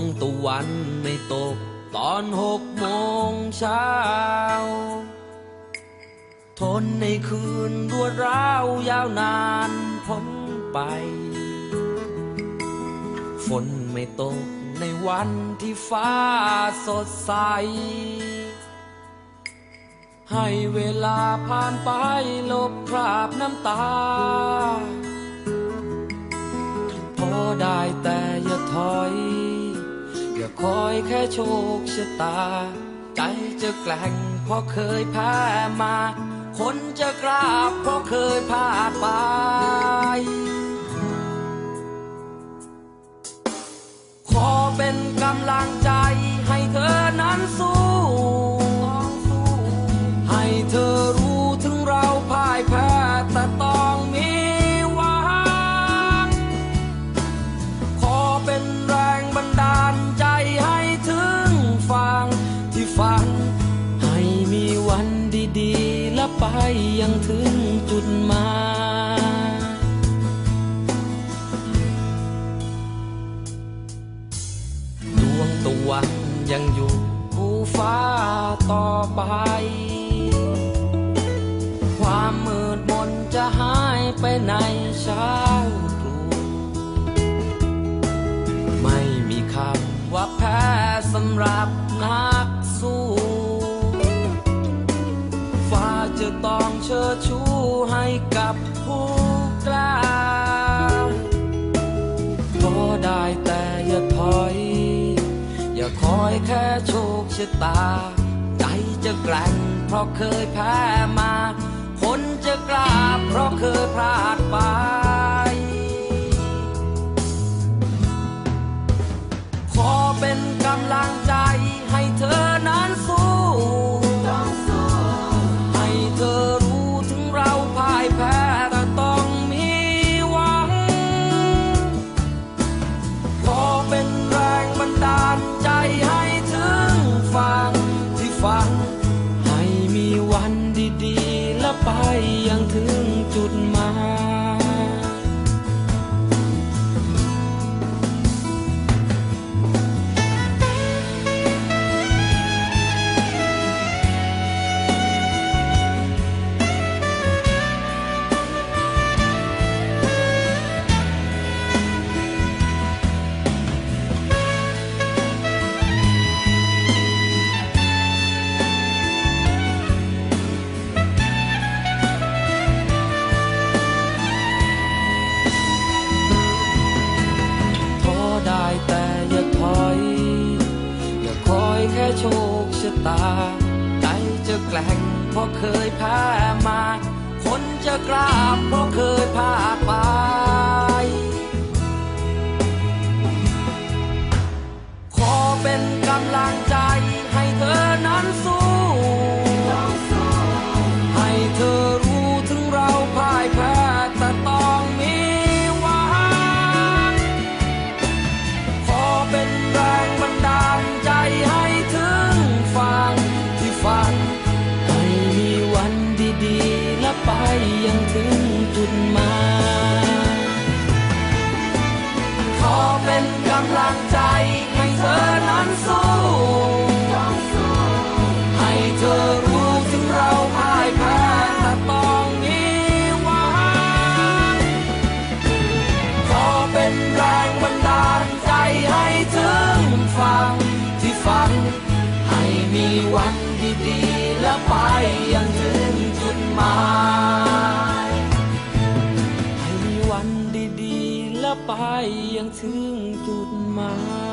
งตะวันไม่ตก ตอนหกโมงเช้า ทนในคืนรวดร้าวยาวนานพ้นไป ฝนไม่ตกในวันที่ฟ้าสดใส ให้เวลาผ่านไปลบคราบน้ำตา พอได้แต่อย่า ยแค่โชคชะตา ใจจะแกล้งเพราะเคยแพ้มา คนจะกราบเพราะเคยพลาดไปขอเป็นกำลังะไปยังถึงจุดหมายดวงตะวันยังอยู่ภูฟ้าต่อไป ความมืดมนจะหายไปในเช้าตรู่ไม่มีคำว่าแพ้สำหรับ กับผู้กล้าขอได้แต่อย่าถอย อย่าคอยแค่โชคชะตา ใจจะแกร่งเพราะเคยแพ้มา คนจะกล้าเพราะเคยพลาดไป ไปยังถึงจุด ชะตา ใจจะแกล้งเพราะเคยแพ้มา คนจะกล้าเพราะเคยพลาดไป ใจให้ถึงฟังที่ฟัง ให้มีวันดีๆและไปยังถึงจุดหมาย ให้มีวันดีๆและไปยังถึงจุดหมาย